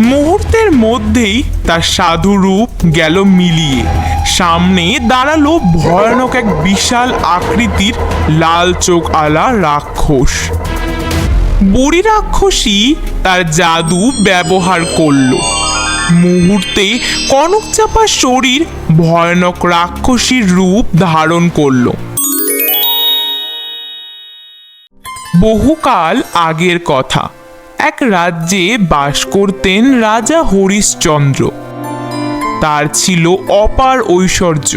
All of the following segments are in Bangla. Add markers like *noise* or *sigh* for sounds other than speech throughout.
মুহূর্তের মধ্যেই তার সাধু রূপ গেল মিলিয়ে। সামনে দাঁড়াল ভয়ানক এক বিশাল আকৃতির লাল চোখ আলা রাক্ষস। বুড়ি রাক্ষসী তার জাদু ব্যবহার করল। মুহূর্তে কনক চাপার শরীর ভয়ানক রাক্ষসীর রূপ ধারণ করল। বহুকাল আগের কথা। এক রাজ্যে বাস করতেন রাজা হরিশ্চন্দ্র। তার ছিল অপার ঐশ্বর্য।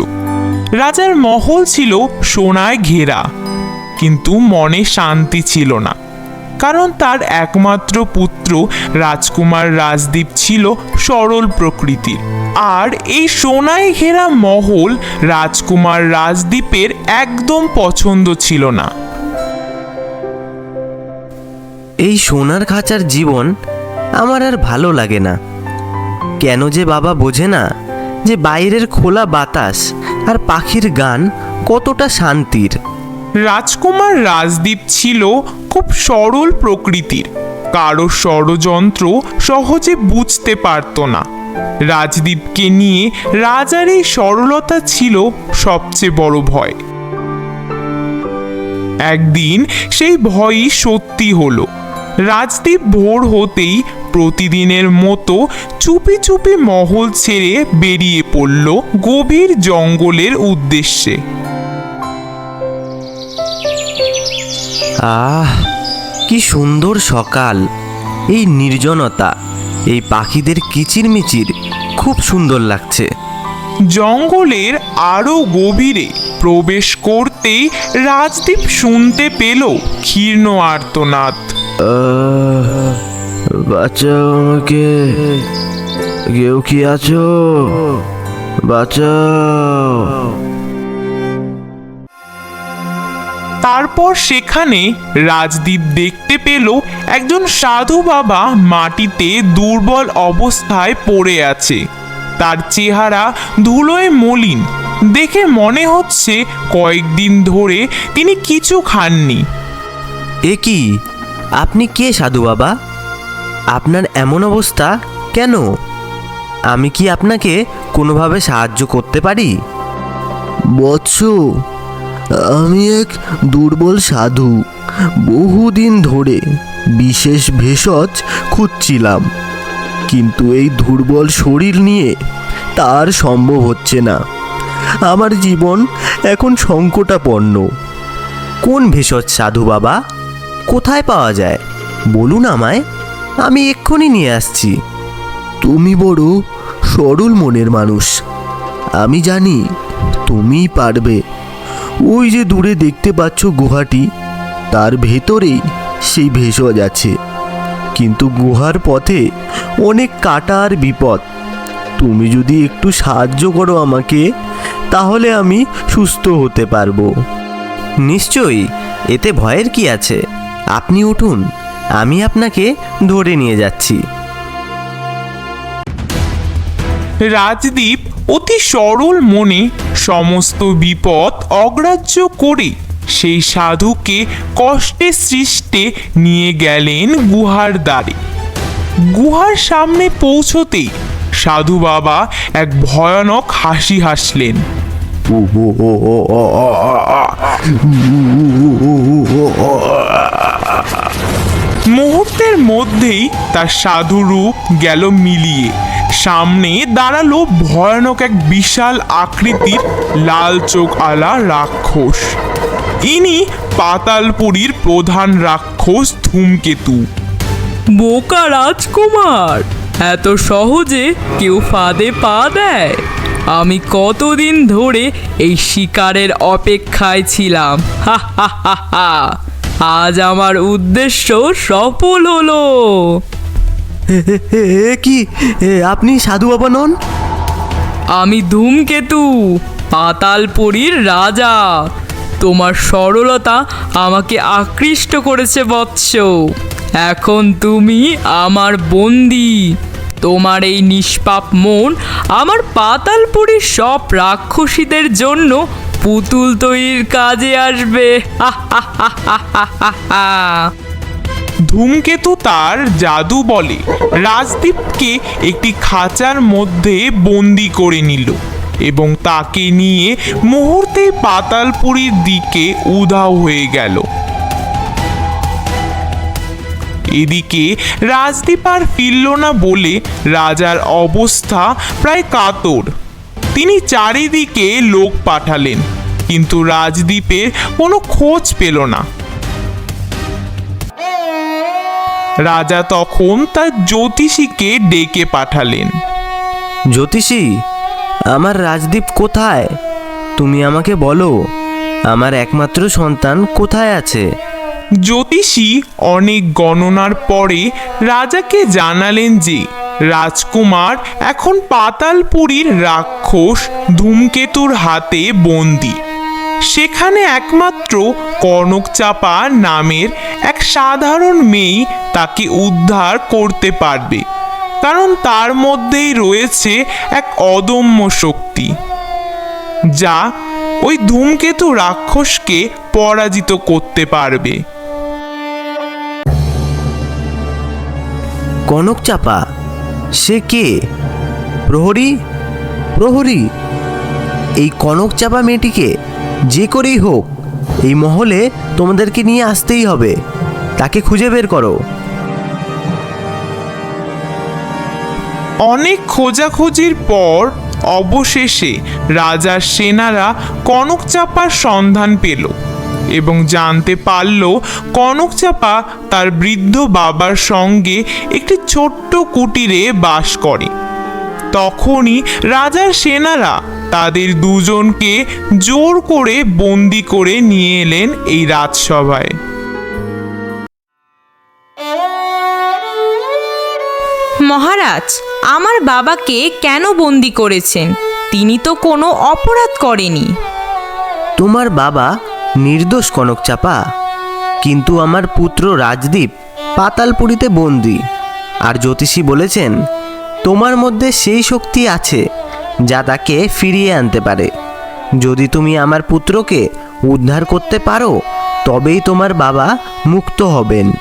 রাজার মহল ছিল সোনায় ঘেরা, কিন্তু মনে শান্তি ছিল না। কারণ তার একমাত্র পুত্র রাজকুমার রাজদীপ ছিল সরল প্রকৃতির। আর এই সোনায় ঘেরা মহল রাজকুমার রাজদীপের একদম পছন্দ ছিল না। এই সোনার খাঁচার জীবন আমার আর ভালো লাগে না। কেন যে বাবা বোঝে না যে বাইরের খোলা বাতাস আর পাখির গান কতটা শান্তির। রাজকুমার রাজদীপ ছিল খুব সরল প্রকৃতির। কারও ষড়যন্ত্র সহজে বুঝতে পারত না। রাজদীপকে নিয়ে রাজার এই সরলতা ছিল সবচেয়ে বড় ভয়। একদিন সেই ভয়ই সত্যি হলো। রাজদীপ ভোর হতেই প্রতিদিনের মতো চুপি চুপি মহল ছেড়ে বেরিয়ে পড়ল গভীর জঙ্গলের উদ্দেশ্যে। আহ কি সুন্দর সকাল। এই নির্জনতা এই পাখিদের কিচিরমিচির খুব সুন্দর লাগছে। জঙ্গলের আরও গভীরে প্রবেশ করতেই রাজদীপ শুনতে পেল ক্ষীর্ণ আর্তনাদ। বাঁচাও আমাকে। কেউ কি আছো? বাঁচাও। তারপর সেখানে রাজদীপ দেখতে পেল একজন সাধু বাবা মাটিতে দুর্বল অবস্থায় পড়ে আছে। তার চেহারা ধুলোয় মলিন। দেখে মনে হচ্ছে কয়েকদিন ধরে তিনি কিছু খাননি। এ কি? আপনি কে সাধু বাবা? আপনার এমন অবস্থা কেন? আমি কি আপনাকে কোনোভাবে সাহায্য করতে পারি? বৎস আমি এক দুর্বল সাধু। বহুদিন ধরে বিশেষ ভেষজ খুঁজছিলাম। কিন্তু এই দুর্বল শরীর নিয়ে তার সম্ভব হচ্ছে না। আমার জীবন এখন সংকটাপন্ন। কোন ভেষজ সাধু বাবা? কোথায় পাওয়া যায়? বলুন আমায়। আমি এক্ষুনি নিয়ে আসছি। তুমি বড় সরল মনের মানুষ। আমি জানি তুমিই পারবে। ওই যে দূরে দেখতে পাচ্ছ গুহাটি, তার ভেতরেই সেই ভেষজ আছে। কিন্তু গুহার পথে অনেক কাটা আর বিপদ। তুমি যদি একটু সাহায্য করো আমাকে, তাহলে আমি সুস্থ হতে পারব। নিশ্চয়ই, এতে ভয়ের কি আছে? আপনি উঠুন, আমি আপনাকে ধরে নিয়ে যাচ্ছি। রাজদীপ অতি সরল মনে সমস্ত বিপদ অগ্রাহ্য করে সেই সাধুকে কষ্টে সৃষ্টে নিয়ে গেলেন গুহার দ্বারে। গুহার সামনে পৌঁছতেই সাধু বাবা এক ভয়ানক হাসি হাসলেন। মুহূর্তের মধ্যেই তার সাধু রূপ গেল মিলিয়ে। সামনে দাঁড়াল ভয়ানক এক বিশাল আকৃতির লাল চোখ আলা রাক্ষস। ইনি পাতালপুরীর প্রধান রাক্ষস ধূমকেতু। বোকা রাজকুমার, এত সহজে কেউ ফাঁদে পা দেয়? আমি কতদিন ধরে এই শিকারের অপেক্ষায় ছিলাম। হা হা হা হা। আজ আমার উদ্দেশ্য সফল হলো। কি? এ, আপনি সাধু বাবা নন? আমি ধূমকেতু পাতালপুরীর রাজা। তোমার সরলতা আমাকে আকৃষ্ট করেছে বৎস। এখন তুমি আমার বন্দি। তোমার এই নিষ্পাপ মন আমার পাতালপুরীর সব রাক্ষসীদের জন্য পুতুল তৈরির কাজে আসবে। *laughs* ধূমকেতু তার জাদু বলে। রাজদীপকে একটি খাঁচার মধ্যে বন্দি করে নিল এবং তাকে নিয়ে মুহূর্তে পাতালপুরীর দিকে উধাও হয়ে গেল। এদিকে রাজদীপ আর ফিরল না বলে রাজার অবস্থা প্রায় কাতর। তিনি চারিদিকে লোক পাঠালেন, কিন্তু রাজদ্বীপের কোনো খোঁজ পেল না। রাজা তখন তার জ্যোতিষীকে ডেকে পাঠালেন। জ্যোতিষী, আমার রাজদীপ কোথায়? তুমি আমাকে বলো, আমার একমাত্র সন্তান কোথায় আছে? জ্যোতিষী অনেক গণনার পরে রাজাকে জানালেন যে, রাজকুমার এখন পাতালপুরীর রাক্ষস ধূমকেতুর হাতে বন্দি। সেখানে একমাত্র কনকচাপা নামের এক সাধারণ মেয়ে তাকে উদ্ধার করতে পারবে, কারণ তার মধ্যেই রয়েছে এক অদম্য শক্তি। যা ওই ধূমকেতু রাক্ষসকে পরাজিত করতে পারবে। কনক চাপা। সে কে? প্রহরী? প্রহরী। এই কনক চাপা মেয়েটিকে যে করেই হোক, এই মহলে তোমাদেরকে নিয়ে আসতেই হবে। তাকে খুঁজে বের করো। অনেক খোঁজাখুঁজির পর অবশেষে রাজার সেনারা কনকচাপার সন্ধান পেল। এবং জানতে পারল কনকচাপা তার বৃদ্ধ বাবার সঙ্গে একটি ছোট্ট কুটিরে বাস করে। তখনই রাজার সেনারা তাদের দুজনকে জোর করে বন্দি করে নিয়ে এলেন এই রাজসভায়। মহারাজ আমার বাবাকে কেন বন্দি করেছেন? তিনি তো কোনো অপরাধ করেনি। তোমার বাবা নির্দোষ কনক চাপা। কিন্তু আমার পুত্র রাজদীপ পাতালপুরীতে বন্দি। আর জ্যোতিষী বলেছেন, তোমার মধ্যে সেই শক্তি আছে যা তাকে ফিরিয়ে আনতে পারে। যদি তুমি আমার পুত্রকে উদ্ধার করতে পারো, তবেই তোমার বাবা মুক্ত হবেন।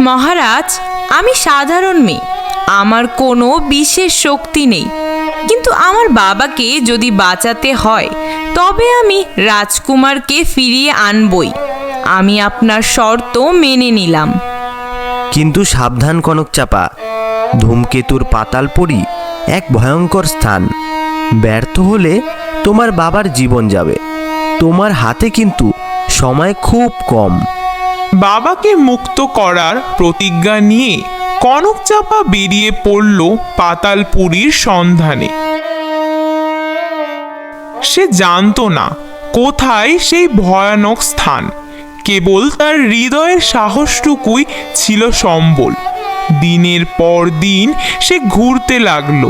মহারাজ, আমি সাধারণ মেয়ে। আমার কোনো বিশেষ শক্তি নেই। কিন্তু আমার বাবাকে যদি বাঁচাতে হয় তবে আমি রাজকুমারকে ফিরিয়ে আনবই। আমি আপনার শর্ত মেনে নিলাম। কিন্তু সাবধান কনক চাপা ধূমকেতুর পাতালপুরি এক ভয়ঙ্কর স্থান। ব্যর্থ হলে তোমার বাবার জীবন যাবে। তোমার হাতে কিন্তু সময় খুব কম। বাবাকে মুক্ত করার প্রতিজ্ঞা নিয়ে কনকচাপা বেরিয়ে পড়ল পাতালপুরীর সন্ধানে। সে জানতো না কোথায় সেই ভয়ানক স্থান। কেবল তার হৃদয়ের সাহসটুকুই ছিল সম্বল। দিনের পর দিন সে ঘুরতে লাগল।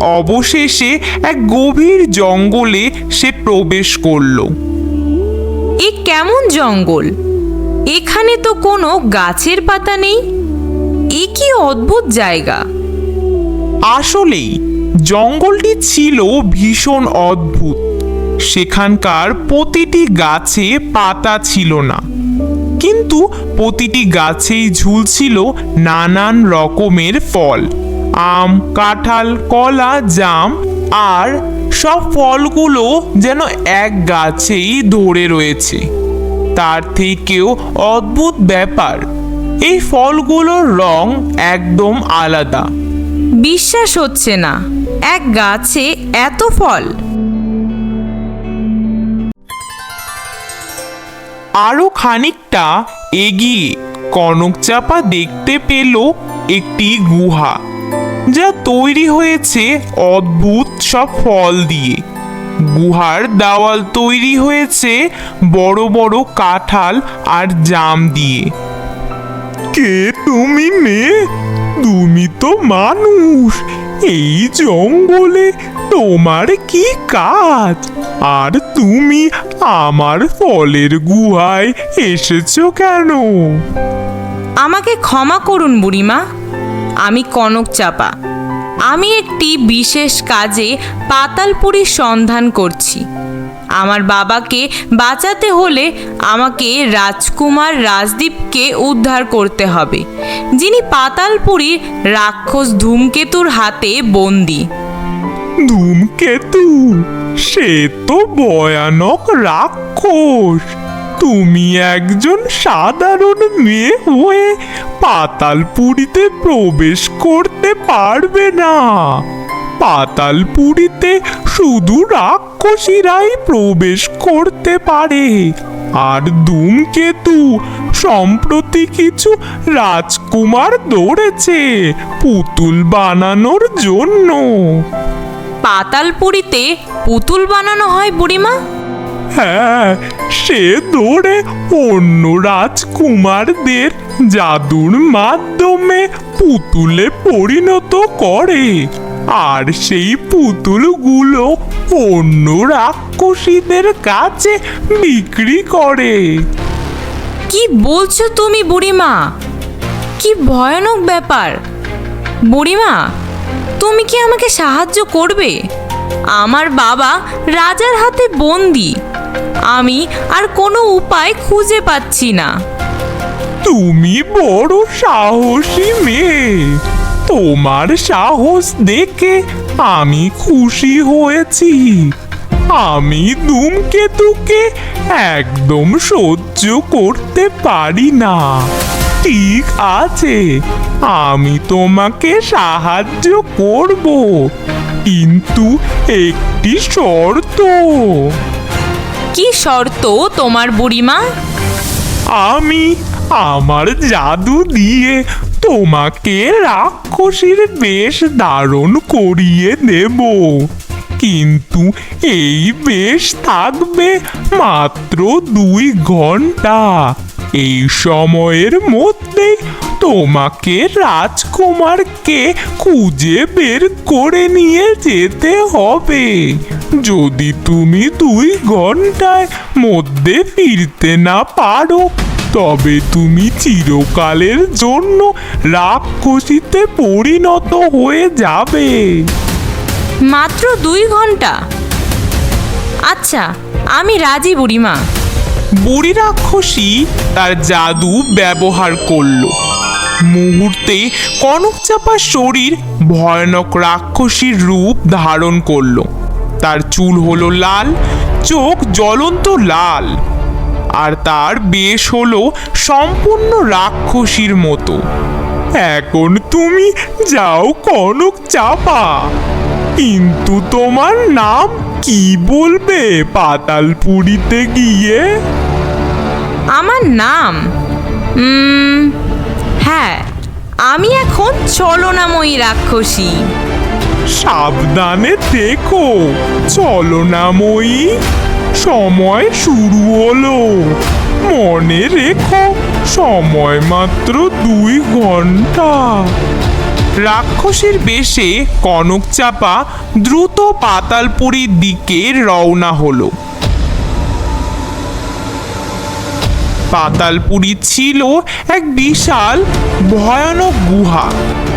অবশেষে এক গভীর জঙ্গলে সে প্রবেশ করল। এ কেমন জঙ্গল? এখানে তো কোনো গাছের পাতা নেই। এ কি অদ্ভুত জায়গা? আসলেই, জঙ্গলটি ছিল ভীষণ অদ্ভুত। সেখানকার প্রতিটি গাছে পাতা ছিল না। কিন্তু প্রতিটি গাছেই ঝুলছিল নানান রকমের ফল। আম, কাঁঠাল, কলা, জাম আর সব ফলগুলো যেন এক গাছেই ধরে রয়েছে। তার থেকেও অদ্ভুত ব্যাপার। এই ফলগুলোর রং একদম আলাদা। বিশ্বাস হচ্ছে না এক গাছে এত ফল। আরও খানিকটা এগিয়ে কনকচাপা দেখতে পেল একটি গুহা যা তৈরি হয়েছে অদ্ভুত সব ফল দিয়ে। গুহার দেওয়াল তৈরি হয়েছে বড় বড় কাঁঠাল আর জাম দিয়ে। কে তুমি মেয়ে তুমি তো মানুষ। এই জঙ্গলে তোমার কি কাজ? আর তুমি আমার ফলের গুহায় এসেছ কেন? আমাকে ক্ষমা করুন বুড়িমা। আমি কনক চাপা। আমি একটি বিশেষ কাজে পাতালপুরীর সন্ধান করছি। আমার বাবাকে বাঁচাতে হলে আমাকে রাজকুমার রাজদীপকে উদ্ধার করতে হবে, যিনি পাতালপুরীর রাক্ষস ধূমকেতুর হাতে বন্দী। ধূমকেতু? সে তো ভয়ানক রাক্ষস। তুমি একজন সাধারণ মেয়ে হয়ে পাতালপুরীতে প্রবেশ করতে পারবে না। পাতালপুরীতে শুধু রাক্ষসীরাই প্রবেশ করতে পারে। আর ধূমকেতু সম্প্রতি কিছু রাজকুমার দৌড়েছে পুতুল বানানোর জন্য। পাতালপুরীতে পুতুল বানানো হয় বুড়িমা? হ্যাঁ সে দৌড়ে অন্য রাজকুমারদের জাদুর মাধ্যমে পুতুলে পরিণত করে। আর সেই পুতুলগুলো অন্য রাক্ষসীদের কাছে বিক্রি করে। কি বলছো তুমি বুড়িমা? কি ভয়ানক ব্যাপার। বুড়িমা তুমি কি আমাকে সাহায্য করবে? আমার বাবা রাজার হাতে বন্দি। আমি আর কোনো উপায় খুঁজে পাচ্ছি না। তুমি বড় সাহসী মেয়ে। তোমার সাহস দেখে আমি খুশি হয়েছি। আমি ধূমকেতুকে একদম সহ্য করতে পারি না। ঠিক আছে আমি তোমাকে সাহায্য করব কিন্তু একটি শর্ত। কি শর্ত তোমার বুড়িমা? আমি আমার জাদু দিয়ে তোমাকে রাক্ষসীর বেশ ধারণ করিয়ে দেব। কিন্তু এই বেশ থাকবে মাত্র দুই ঘণ্টা। এই সময়ের মধ্যে তোমাকে রাজকুমারকে খুঁজে বের করে নিয়ে যেতে হবে। যদি তুমি দুই ঘন্টায় মধ্যে ফিরতে না পারো তবে তুমি চিরকালের জন্য রাক্ষসীতে পরিণত হয়ে যাবে। মাত্র দুই ঘণ্টা। আচ্ছা আমি রাজি বুড়িমা। বুড়ি রাক্ষসী তার জাদু ব্যবহার করল। মুহূর্তে কনক চাপার শরীর ভয়ানক রাক্ষসীর রূপ ধারণ করল। তার চুল হলো লাল চোখ জ্বলন্ত লাল। আর তার বেশ হলো সম্পূর্ণ রাক্ষসীর মতো। এখন তুমি যাও কনক চাপা। কিন্তু তোমার নাম কি বলবে পাতালপুরীতে গিয়ে? আমার নাম? হ্যাঁ আমি এখন চলনাময়ী রাক্ষসী। সাবধানে দেখো চলনাময়ী। সময় শুরু হলো। মনে রেখো, সময় মাত্র দুই ঘণ্টা। রাক্ষসের বেশে কনক চাপা দ্রুত পাতালপুরীর দিকে রওনা হলো। পাতালপুরী ছিল এক বিশাল, ভয়ানক গুহা।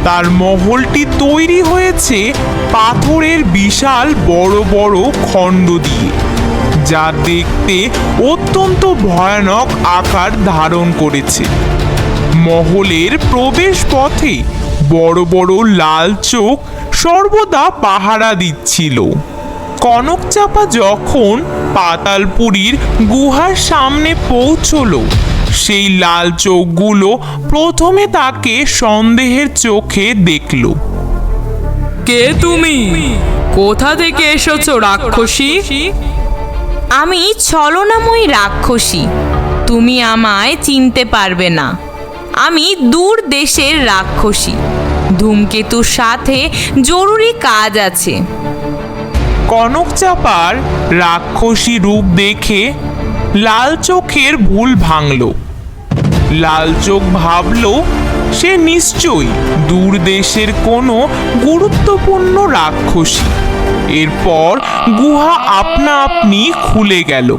তার মহলটি তৈরি হয়েছে পাথরের বিশাল বড় বড় খণ্ড দিয়ে। যা দেখতে অত্যন্ত ভয়ানক আকার ধারণ করেছে। মহলের প্রবেশ পথে বড় বড় লাল চোখ সর্বদা পাহারা দিচ্ছিল। কনকচাপা যখন পাতালপুরীর গুহার সামনে পৌঁছলো, সেই লাল চোখগুলো প্রথমে তাকে সন্দেহের চোখে দেখল। কে তুমি? কোথা থেকে এসেছ, রাক্ষসী? আমি ছলনাময়ী রাক্ষসী। তুমি আমায় চিনতে পারবে না। আমি দূর দেশের রাক্ষসী। ধূমকেতুর সাথে জরুরি কাজ আছে। কনক চাপার রাক্ষসী রূপ দেখে লাল চোখের ভুল ভাঙল। লাল চোখ ভাবল, সে নিশ্চয়ই দূর দেশের কোনো গুরুত্বপূর্ণ রাক্ষসী। এরপর গুহা আপনা আপনি খুলে গেল।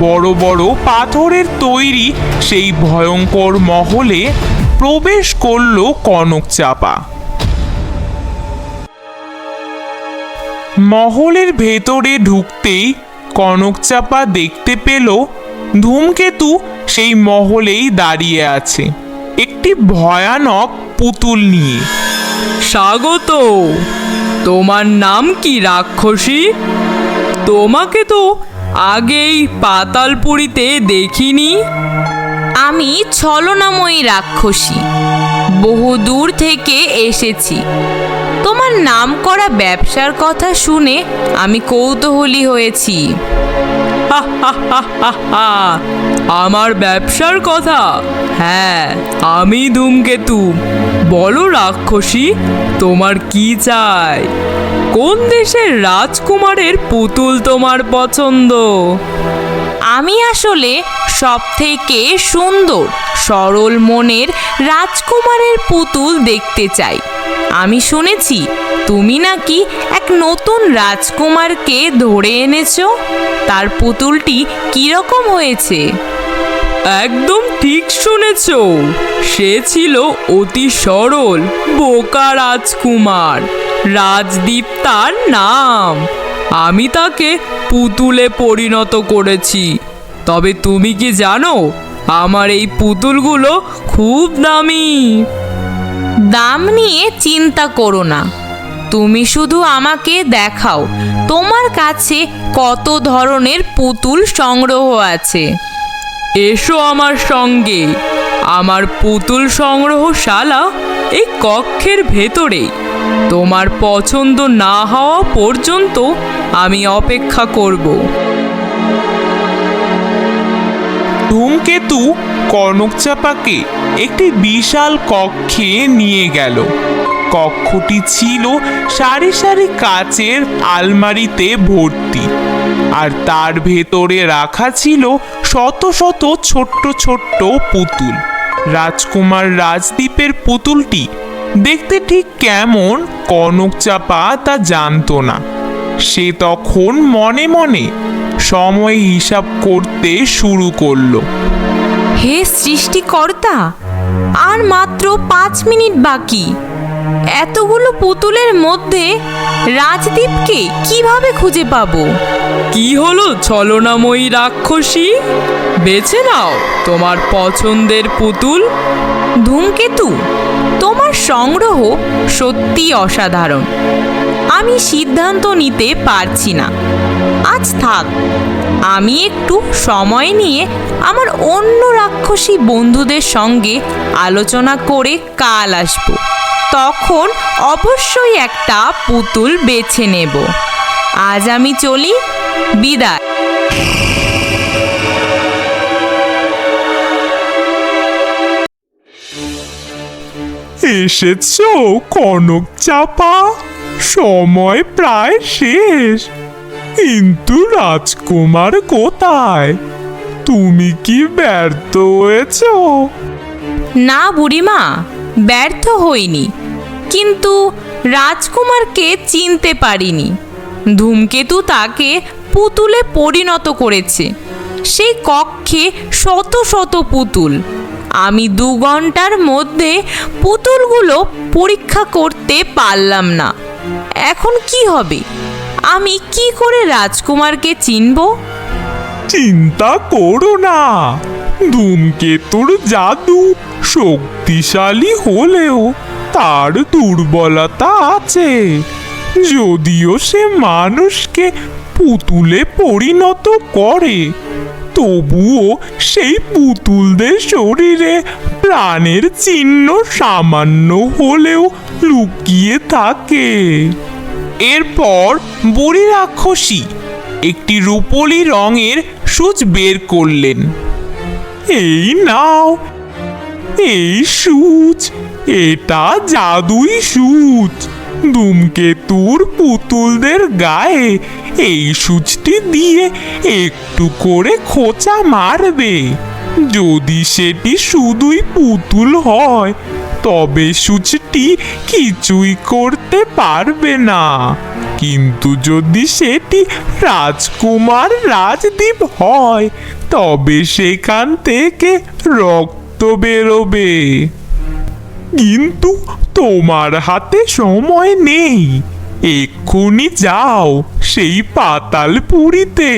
বড় বড় পাথরের তৈরি সেই ভয়ঙ্কর মহলে প্রবেশ করল কনক চাপা। মহলের ভেতরে ঢুকতেই কনক চাপা দেখতে পেল ধূমকেতু সেই মহলেই দাঁড়িয়ে আছে। একটি ভয়ানক পুতুল নিয়ে। স্বাগত তোমার নাম কি রাক্ষসী? তোমাকে তো আগেই পাতালপুরীতে দেখিনি। আমি ছলনাময়ী রাক্ষসী। বহু দূর থেকে এসেছি। তোমার নাম করা ব্যবসার কথা শুনে আমি কৌতূহলী হয়েছি। আমার ব্যবসার কথা? হ্যাঁ আমি ধূমকেতু। বলো রাক্ষসী, তোমার কি চাই? কোন দেশের রাজকুমারের পুতুল তোমার পছন্দ? আমি আসলে সব থেকে সুন্দর, সরল মনের রাজকুমারের পুতুল দেখতে চাই। আমি শুনেছি, তুমি নাকি এক নতুন রাজকুমারকে ধরে এনেছো। তার পুতুলটি কীরকম হয়েছে? একদম ঠিক শুনেছ। সে ছিল অতি সরল, বোকা রাজকুমার। রাজদীপ তার নাম। আমি তাকে পুতুলে পরিণত করেছি। তবে তুমি কি জানো, আমার এই পুতুলগুলো খুব দামি। দাম নিয়ে চিন্তা করো না। তুমি শুধু আমাকে দেখাও, তোমার কাছে কত ধরনের পুতুল সংগ্রহ আছে। এসো আমার সঙ্গে। আমার পুতুল সংগ্রহশালা এই কক্ষের ভেতরেই তোমার পছন্দ না হওয়া পর্যন্ত আমি অপেক্ষা করব। ধূমকেতু কনকচাপাকে একটি বিশাল কক্ষে নিয়ে গেল। কক্ষটি ছিল সারি সারি কাচের আলমারিতে ভর্তি, আর তার ভেতরে রাখা ছিল শত শত ছোট্ট ছোট্ট পুতুল। রাজকুমার রাজদ্বীপের পুতুলটি দেখতে ঠিক কেমন কনক চাপা তা জানতো না। সে তখন মনে মনে সময় হিসাব করতে শুরু করল। হে সৃষ্টিকর্তা, আর মাত্র পাঁচ মিনিট বাকি। এতগুলো পুতুলের মধ্যে রাজদীপকে কীভাবে খুঁজে পাবো? কি হলো? ছলনাময়ী রাক্ষসী। বেছে নাও তোমার পছন্দের পুতুল। ধূমকেতু, তোমার সংগ্রহ সত্যি অসাধারণ। আমি সিদ্ধান্ত নিতে পারছি না। আজ থাক, আমি একটু সময় নিয়ে আমার অন্য রাক্ষসী বন্ধুদের সঙ্গে আলোচনা করে কাল আসব। তখন অবশ্যই একটা পুতুল বেছে নেব। আজ আমি চলি বিদায়। এসেছ কনক চাপা। সময় প্রায় শেষ। কিন্তু রাজকুমার কোথায়? তুমি কি ব্যর্থ হয়েছো? না বুড়িমা ব্যর্থ হইনি। কিন্তু রাজকুমারকে চিনতে পারিনি। ধূমকেতু তাকে পুতুলে পরিণত করেছে। সেই কক্ষে শত শত পুতুল। আমি দু ঘণ্টার মধ্যে পুতুলগুলো পরীক্ষা করতে পারলাম না। এখন কি হবে? আমি কি করে রাজকুমারকে চিনব? চিন্তা করো না। ধূমকেতুর জাদু শক্তিশালী হলেও তার দুর্বলতা আছে। যদিও সে মানুষকে পুতুলে পরিণত করে, তবুও সেই পুতুলদের শরীরে প্রাণের চিহ্ন সামান্য হলেও লুকিয়ে থাকে। এরপর বুড়ি রাক্ষসী একটি রূপলি রঙের সূচ বের করলেন। এই নাও, এই সূচ, এটা জাদুই সূচ। ধূমকেতুর পুতুলদের গায়ে, এই সূচটি দিয়ে একটু করে খোঁচা মারবে। যদি সেটি শুধুই পুতুল হয়, তবে সূচটি কিছুই করতে পারবে না। কিন্তু যদি সেটি রাজকুমার রাজদ্বীপ হয়, তবে সেখান থেকে রক্ত বেরোবে। কিন্তু তোমার হাতে সময় নেই। এক্ষুনি যাও সেই পাতাল পুরীতে।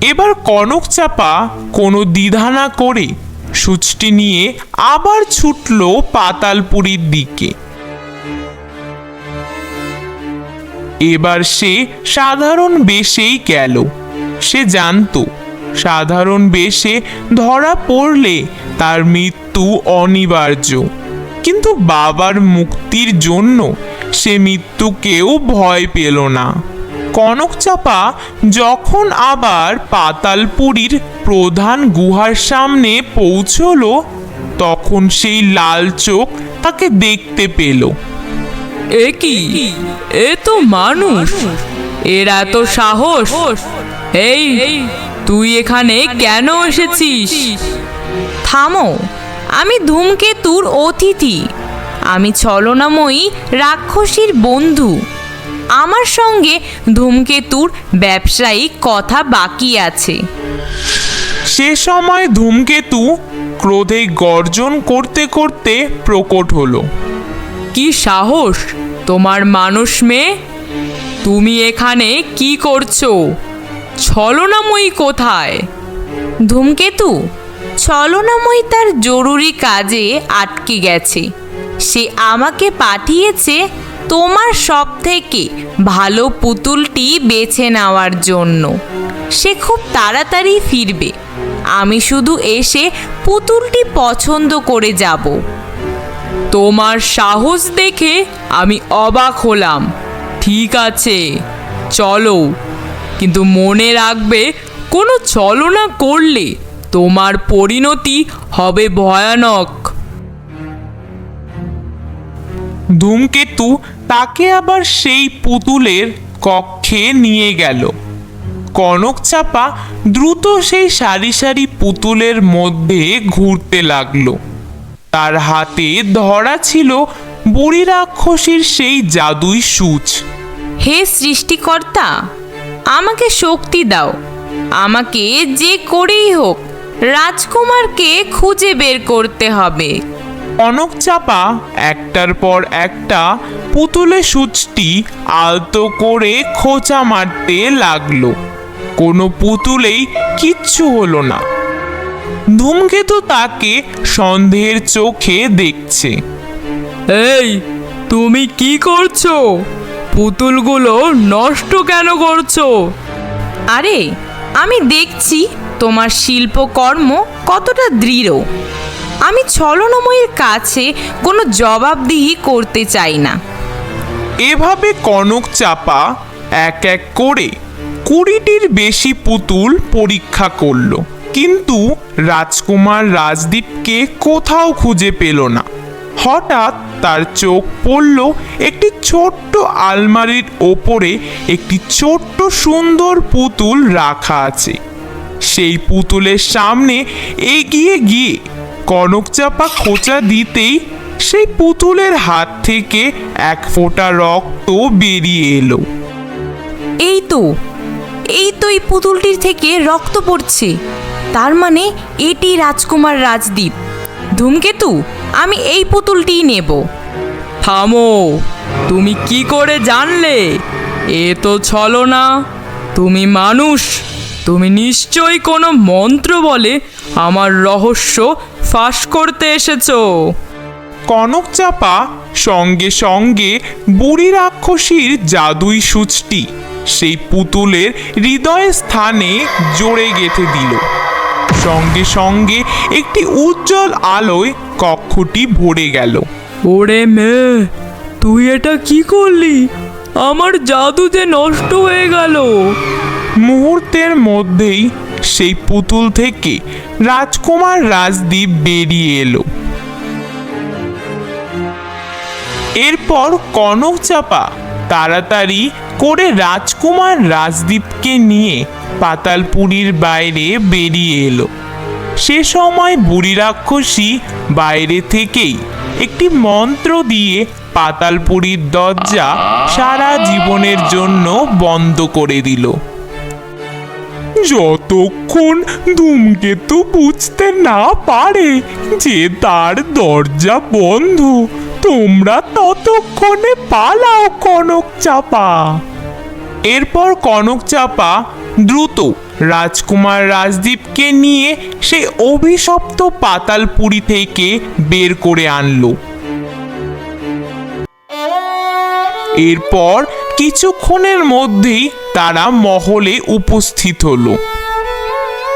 এবার কনক চাপা কোনো দ্বিধা না করে সূচটি নিয়ে আবার ছুটল পাতালপুরীর দিকে। এবার সে সাধারণ বেশেই গেল। সে জানতো সাধারণ বেশে ধরা পড়লে তার মৃত্যু অনিবার্য। কিন্তু বাবার মুক্তির জন্য সে মৃত্যুকেও ভয় পেল না। কনক চাপা যখন আবার পাতালপুরীর প্রধান গুহার সামনে পৌঁছলো, তখন সেই লাল চোখ তাকে দেখতে পেল। এ কি? এ তো মানুষ। এর এত সাহস। এই তুই এখানে কেন এসেছিস? থামো আমি ধূমকেতুর অতিথি। আমি ছলনাময়ী রাক্ষসীর বন্ধু। আমার সঙ্গে ধূমকেতুর ব্যবসায়িক কথা বাকি আছে। সে সময় ধূমকেতু ক্রোধে গর্জন করতে করতে প্রকট হলো। কি সাহস তোমার মানুষ মেয়ে? তুমি এখানে কি করছ? ছলনাময়ী কোথায়? ধূমকেতু? ছলনাময়ী তার জরুরি কাজে আটকে গেছে। সে আমাকে পাঠিয়েছে তোমার সব থেকে ভালো পুতুলটি বেছে নেওয়ার জন্য। সে খুব তাড়াতাড়ি ফিরবে। আমি শুধু এসে পুতুলটি পছন্দ করে যাব। তোমার সাহস দেখে আমি অবাক হলাম। ঠিক আছে, চলো। কিন্তু মনে রাখবে কোনো চলনা করলে তোমার পরিণতি হবে ভয়ানক। ধূমকেতু তাকে আবার সেই পুতুলের কক্ষে নিয়ে গেল। কনক চাপা দ্রুত সেই সারি সারি পুতুলের মধ্যে ঘুরতে লাগল। তার হাতে ধরা ছিল বুড়ি রাক্ষসীর সেই জাদুই সূচ। হে সৃষ্টিকর্তা আমাকে শক্তি দাও। আমাকে যে করেই হোক রাজকুমারকে খুঁজে বের করতে হবে। কনক চাপা একটার পর একটা পুতুলে সূচটি আলতো করে খোঁচা মারতে লাগল। কোনো পুতুলেই কিচ্ছু হলো না। ধূমকেতু তাকে সন্দেহের চোখে দেখছে। এই তুমি কি করছ? পুতুলগুলো নষ্ট কেন করছ? আরে আমি দেখছি তোমার শিল্পকর্ম কতটা দৃঢ়। আমি ছলনাময়ীর কাছে কোনো জবাবদিহি করতে চাই না। এভাবে কনক চাপা এক এক করে কুড়িটির বেশি পুতুল পরীক্ষা করল। কিন্তু রাজকুমার রাজদীপকে কোথাও খুঁজে পেল না। হঠাৎ তার চোখ পড়ল একটি ছোট্ট আলমারির ওপরে একটি ছোট্ট সুন্দর পুতুল রাখা আছে। সেই পুতুলের সামনে এগিয়ে গিয়ে কনক চাপা খোঁচা দিতেই সেই পুতুলের হাত থেকে এক ফোঁটা রক্ত বেরিয়ে এলো। এই তো এই তো এই পুতুলটির থেকে রক্ত পড়ছে। তার মানে এটি রাজকুমার রাজদীপ। ধূমকেতু আমি এই পুতুলটিই নেব। থামো তুমি কি করে জানলে? এ তো ছলো না। তুমি মানুষ তুমি নিশ্চয়ই কোনো মন্ত্র বলে আমার রহস্য ফাঁস করতে এসেছ। কনক চাপা সঙ্গে সঙ্গে বুড়ি রাক্ষসীর জাদুই সূচটি সেই পুতুলের হৃদয় স্থানে জোরে গেঁথে দিল। সঙ্গে সঙ্গে একটি উজ্জ্বল আলোয় কক্ষটি ভরে গেল। ওরে মেয়ে তুই এটা কি করলি? আমার জাদু যে নষ্ট হয়ে গেল। মুহূর্তের মধ্যেই সেই পুতুল থেকে রাজকুমার রাজদীপ বেরিয়ে এলো। এরপর কনক চাপা তাড়াতাড়ি করে রাজকুমার রাজদীপকে নিয়ে পাতালপুরীর বাইরে বেরিয়ে এলো। সে সময় বুড়ি রাক্ষসী বাইরে থেকেই একটি মন্ত্র দিয়ে পাতালপুরীর দরজা সারা জীবনের জন্য বন্ধ করে দিল। যতক্ষণ ধূমকেতু বুঝতে না পারে যে তার দরজা বন্ধ, তোমরা ততক্ষণে পালাও কনক চাপা এরপর কনক চাপা দ্রুত রাজকুমার রাজদীপকে নিয়ে সেই অভিশপ্ত পাতালপুরি থেকে বের করে আনলো। এরপর কিছুক্ষণের মধ্যেই তারা মহলে উপস্থিত হলো।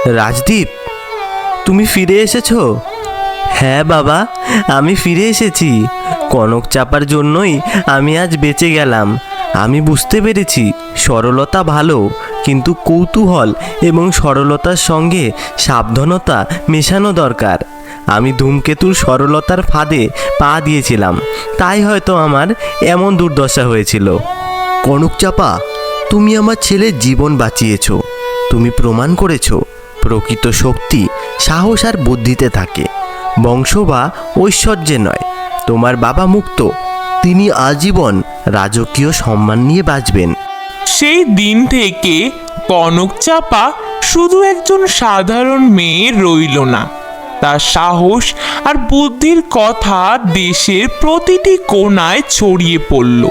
রাজদীপ, তুমি ফিরে এসেছ? হ্যাঁ বাবা, আমি ফিরে এসেছি। কনক চাপার জন্যই আমি আজ বেঁচে গেলাম। আমি বুঝতে পেরেছি সরলতা ভালো। কিন্তু কৌতূহল এবং সরলতার সঙ্গে সাবধানতা মেশানো দরকার। আমি ধূমকেতুর সরলতার ফাঁদে পা দিয়েছিলাম, তাই হয়তো আমার এমন দুর্দশা হয়েছিল। কনক চাপা তুমি আমার ছেলের জীবন বাঁচিয়েছ, তুমি প্রমাণ করেছ, প্রকৃত শক্তি, সাহস আর বুদ্ধিতে থাকে। বংশ বা ঐশ্বর্যে নয়, তোমার বাবা মুক্ত, তিনি আজীবন রাজকীয় সম্মান নিয়ে বাঁচবেন। সেই দিন থেকে কনক চাপা শুধু একজন সাধারণ মেয়ে রইল না। তার সাহস আর বুদ্ধির কথা দেশের প্রতিটি কোণায় ছড়িয়ে পড়ল।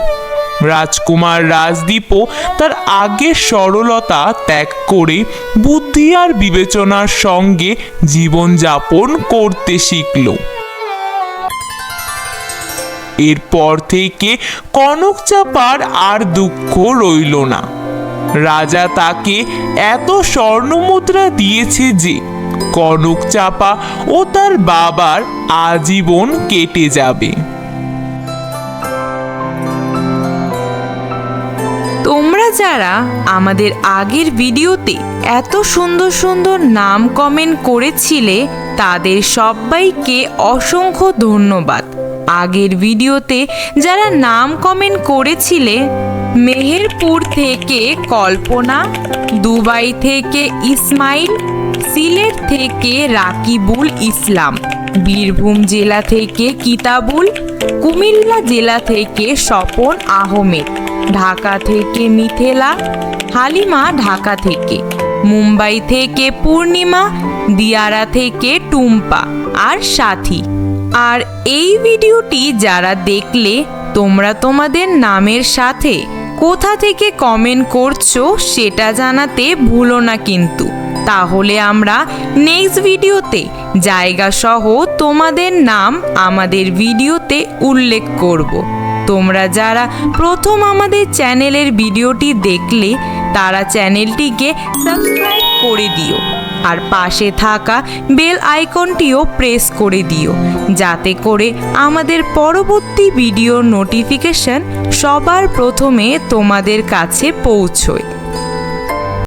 রাজকুমার রাজদীপও তার আগের সরলতা ত্যাগ করে বুদ্ধি আর বিবেচনার সঙ্গে জীবনযাপন করতে শিখল। এরপর থেকে কনক চাপার আর দুঃখ রইল না। রাজা তাকে এত স্বর্ণমুদ্রা দিয়েছে যে কনক চাপা ও তার বাবার আজীবন কেটে যাবে। তোমরা যারা আমাদের আগের ভিডিওতে এত সুন্দর সুন্দর নাম কমেন্ট করেছিলে, তাদের সবাইকে অসংখ্য ধন্যবাদ। আগের ভিডিওতে যারা নাম কমেন্ট করেছিলে, মেহেরপুর থেকে কল্পনা, দুবাই থেকে ইসমাইল, সিলেট থেকে রাকিবুল ইসলাম, বীরভূম জেলা থেকে কিতাবুল, কুমিল্লা জেলা থেকে স্বপন আহমেদ, ঢাকা থেকে মিথেলা, হালিমা ঢাকা থেকে, মুম্বাই থেকে পূর্ণিমা, দিয়ারা থেকে টুম্পা আর সাথী। আর এই ভিডিওটি যারা দেখলে, তোমরা তোমাদের নামের সাথে কোথা থেকে কমেন্ট করছ সেটা জানাতে ভুলো না কিন্তু। তাহলে আমরা নেক্সট ভিডিওতে জায়গা সহ তোমাদের নাম আমাদের ভিডিওতে উল্লেখ করব। তোমরা যারা প্রথম আমাদের চ্যানেলের ভিডিওটি দেখলে, তারা চ্যানেলটিকে সাবস্ক্রাইব করে দিও। আর পাশে থাকা বেল আইকনটিও প্রেস করে দিও, যাতে করে আমাদের পরবর্তী ভিডিও নোটিফিকেশন সবার প্রথমে তোমাদের কাছে পৌঁছয়।